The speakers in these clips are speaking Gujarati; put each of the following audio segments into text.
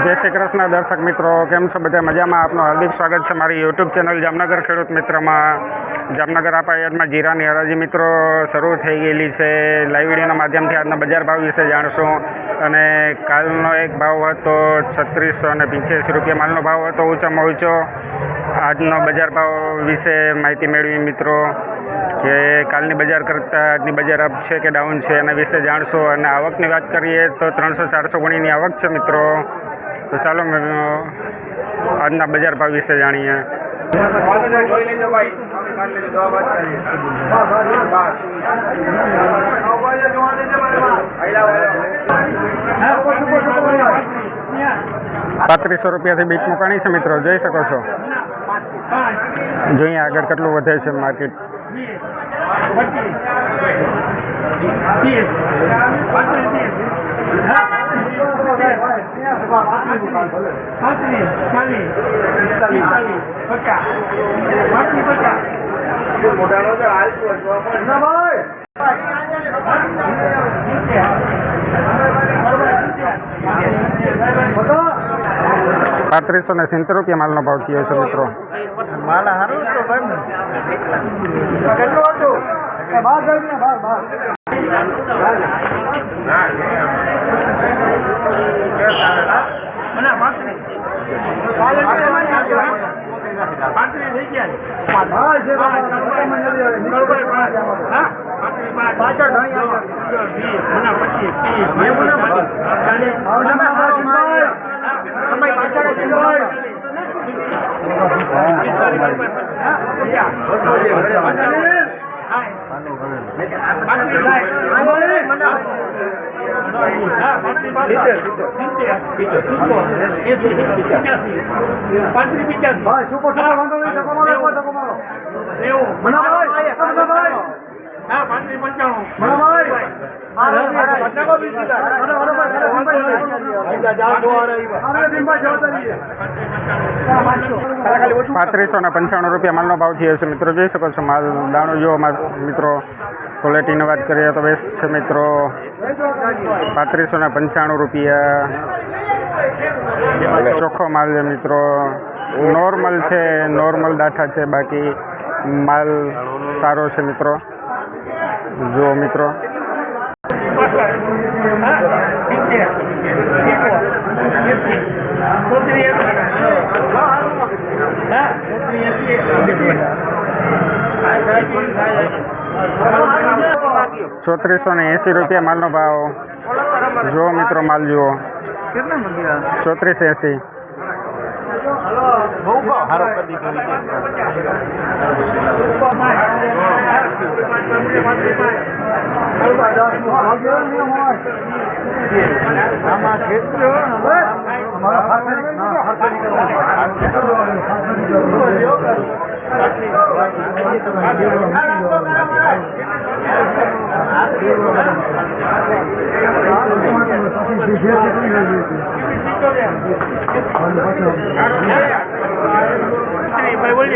જય શ્રી કૃષ્ણ દર્શક મિત્રો, કેમ છો બધા? મજામાં? આપનું હાર્દિક સ્વાગત છે મારી યુટ્યુબ ચેનલ જામનગર ખેડૂત મિત્રમાં. જામનગર આપાયતમાં જીરાની હરાજી મિત્રો શરૂ થઈ ગયેલી છે. લાઈવ વિડીયોના માધ્યમથી આજના બજાર ભાવ વિશે જાણશું. અને કાલનો એક ભાવ હતો છત્રીસો અને પંચ્યાસી રૂપિયા. માલનો ભાવ હતો ઊંચામાં ઊંચો આજનો બજાર ભાવ વિશે માહિતી મેળવી મિત્રો, કે કાલની બજાર કરતાં આજની બજાર અપ છે કે ડાઉન છે એના વિશે જાણશો. અને આવકની વાત કરીએ તો ત્રણસો ચારસો ગણીની આવક છે મિત્રો. તો ચાલો મ- આજના બજાર ભાવ વિશે જાણીએ. જોઈ લેજો ભાઈ તમે કાઢ લેજો દવા બાદ કરીએ પાંત્રીસો રૂપિયાથી બીટ મુકાણી છે મિત્રો, જોઈ શકો છો. જોઈએ આગળ કેટલું વધે છે માર્કેટ. તો હાલ પાંત્રીસો ને સિત્તેર રૂપિયા માલનો ભાવ થયો છે મિત્રો. માલ તો કેટલું હતું? બાર જાય ને બાર પાંત્રીસો ને પંચાણું રૂપિયા માલનો ભાવ થયો છે મિત્રો. જોઈ શકો છો, માલ દાણો જો મિત્રો. ક્વોલિટીની વાત કરીએ તો બેસ્ટ છે મિત્રો પાંત્રીસો ને પંચાણું રૂપિયા. ચોખ્ખો માલ છે મિત્રો. નોર્મલ છે નોર્મલ દાઠા છે બાકી માલ સારો છે મિત્રો. જુઓ મિત્રો. ચોત્રીસો ને એંસી રૂપિયા માલનો ભાવ. જુઓ મિત્રો માલ જુઓ. ચોત્રીસ એંસી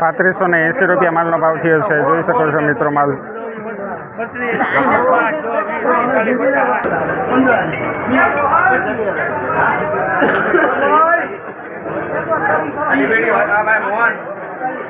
પાંત્રીસો ને એસી રૂપિયા માલનો ભાવ થયો છે. જોઈ શકો છો મિત્રો માલ. મોહન.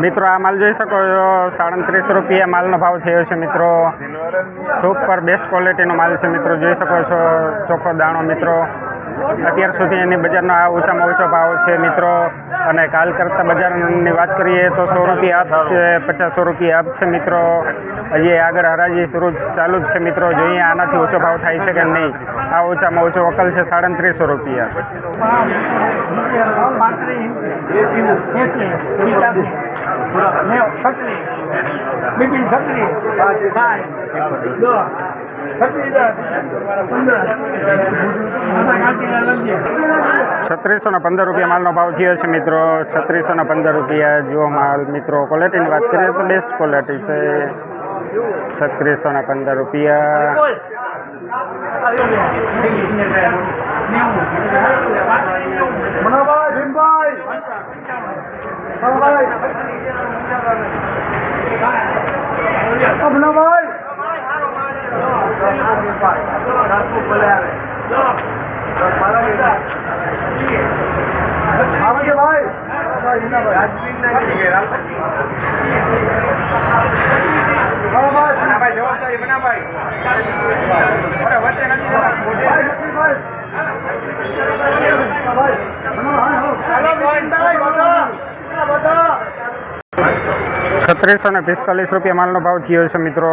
મિત્રો, આ માલ જોઈ શકો છો. સાડત્રીસ રૂપિયા માલનો ભાવ થયો છે, મિત્રો. સુપર બેસ્ટ ક્વોલિટીનો માલ છે, મિત્રો. જોઈ શકો છો. ચોખ્ખો દાણો, મિત્રો. અત્યાર સુધી એની બજારનો આ ઓછામાં ઓછો ભાવ છે, મિત્રો. અને કાલ કરતાં બજારની વાત કરીએ તો સો અપ છે, પચાસો રૂપિયા અપ છે, મિત્રો. હજી આગળ હરાજી શરૂ ચાલુ જ છે, મિત્રો. જોઈએ આનાથી ઓછો ભાવ થાય છે કે નહીં? આ ઓછામાં ઓછો વકલ છે, સાડત્રીસો રૂપિયા. છત્રીસો ને પંદર રૂપિયા માલનો ભાવ થયો છે મિત્રો. છત્રીસો ને પંદર રૂપિયા જુઓ માલ. મિત્રો ક્વોલિટીની વાત કરીએ તો બેસ્ટ ક્વોલિટી છે. છત્રીસો ને પંદર રૂપિયા. ભીમભાઈ. છત્રીસો ને પિસ્તાલીસ રૂપિયા માલનો ભાવ થયો છે મિત્રો.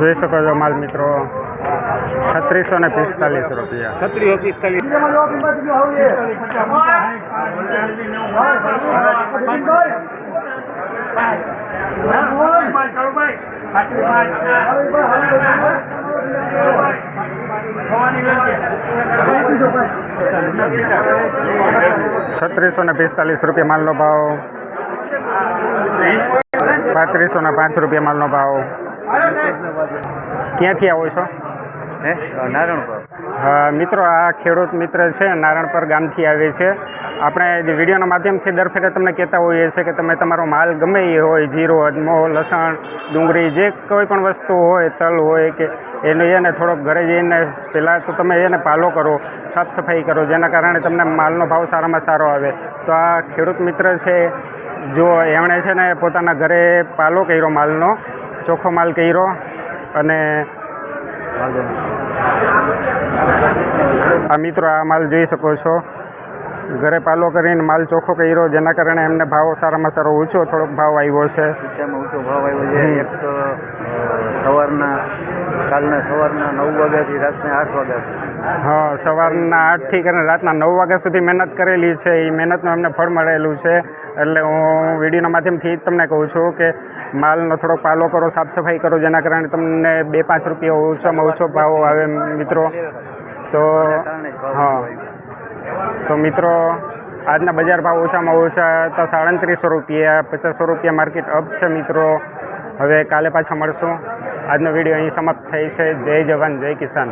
જોઈ શકો છો માલ મિત્રો. છત્રીસો ને પિસ્તાલીસ રૂપિયા. છત્રીસો પિસ્તાલીસ. છત્રીસો ને પિસ્તાલીસ રૂપિયા માલનો ભાવ. પાંત્રીસો ને પાંચ રૂપિયા માલનો ભાવ. ક્યાંથી આવો છો? હે? હા મિત્રો આ ખેડૂત મિત્ર છે નારણપર ગામથી આવે છે. આપણે વિડીયોના માધ્યમથી દર ફેરે તમને કહેતા હોઈએ છીએ કે તમે તમારો માલ ગમે એ હોય જીરો અજમો લસણ ડુંગળી જે કોઈ પણ વસ્તુ હોય તલ હોય કે એનો એને થોડોક ઘરે જઈને પહેલાં તો તમે એને પાલો કરો સાફ સફાઈ કરો જેના કારણે તમને માલનો ભાવ સારામાં સારો આવે. તો આ ખેડૂત મિત્ર છે જો એમણે છે ને પોતાના ઘરે પાલો કર્યો માલનો ચોખ્ખો માલ કર્યો અને આ મિત્રો આ માલ જોઈ શકો છો. ઘરે પાલો કરીને માલ ચોખ્ખો કર્યો જેના કારણે એમને ભાવ સારામાં સારો ઓછો થોડોક ભાવ આવ્યો છે. ઊંચો ભાવ આવ્યો છે. એક તો સવારના કાલના સવારના નવ વાગ્યાથી રાતના આઠ વાગ્યા હા સવારના આઠથી કરીને રાતના નવ વાગ્યા સુધી મહેનત કરેલી છે. એ મહેનતનું એમને ફળ મળેલું છે. એટલે હું વિડીયોના માધ્યમથી તમને કહું છું કે માલનો થોડોક પાલો કરો સાફ સફાઈ કરો, જેના કારણે તમને બે પાંચ રૂપિયા ઓછામાં ઓછો ભાવ આવે મિત્રો. તો, હા. તો મિત્રો, આજના બજાર ભાવ ઓછામાં ઓછા તો સાડત્રીસો રૂપિયા, પચાસો રૂપિયા માર્કેટ અપ છે, મિત્રો. હવે કાલે પાછા મળશું. આજનો વીડિયો અહીં સમાપ્ત થાય છે. જય જવાન, જય કિસાન.